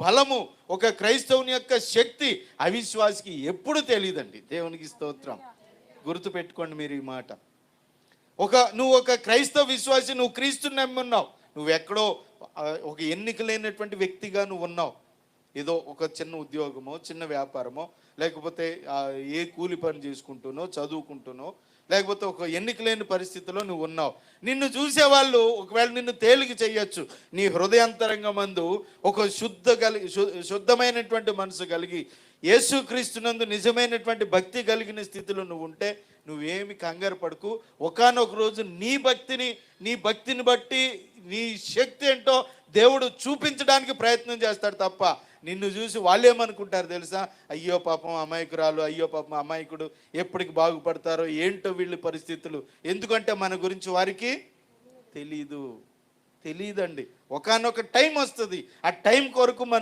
బలము ఒక క్రైస్తవుని యొక్క శక్తి అవిశ్వాసికి ఎప్పుడు తెలియదండి దేవునికి స్తోత్రం. గుర్తు పెట్టుకోండి మీరు ఈ మాట. ఒక నువ్వు ఒక క్రైస్తవ విశ్వాసి నువ్వు క్రీస్తుని నమ్మున్నావు. నువ్వు ఎక్కడో ఒక ఎన్నిక లేనటువంటి వ్యక్తిగా నువ్వు ఉన్నావు ఏదో ఒక చిన్న ఉద్యోగమో చిన్న వ్యాపారమో లేకపోతే ఏ కూలి పని చేసుకుంటూనో చదువుకుంటూనో లేకపోతే ఒక ఎన్నిక లేని పరిస్థితిలో నువ్వు ఉన్నావు. నిన్ను చూసేవాళ్ళు ఒకవేళ నిన్ను తేలిక చేయొచ్చు. నీ హృదయాంతరంగమందు ఒక శుద్ధ కలిగి శుద్ధమైనటువంటి మనసు కలిగి యేసుక్రీస్తునందు నిజమైనటువంటి భక్తి కలిగిన స్థితిలో నువ్వు ఉంటే నువ్వేమి కంగారు పడుకు. ఒకానొక రోజు నీ భక్తిని నీ భక్తిని బట్టి నీ శక్తి ఏంటో దేవుడు చూపించడానికి ప్రయత్నం చేస్తాడు తప్ప నిన్ను చూసి వాళ్ళు ఏమనుకుంటారు తెలుసా? అయ్యో పాపం అమాయకురాలు అయ్యో పాపం అమాయకుడు ఎప్పటికి బాగుపడతారో ఏంటో వీళ్ళ పరిస్థితులు. ఎందుకంటే మన గురించి వారికి తెలీదు. తెలియదండి ఒకానొక టైం వస్తుంది. ఆ టైం కొరకు మనం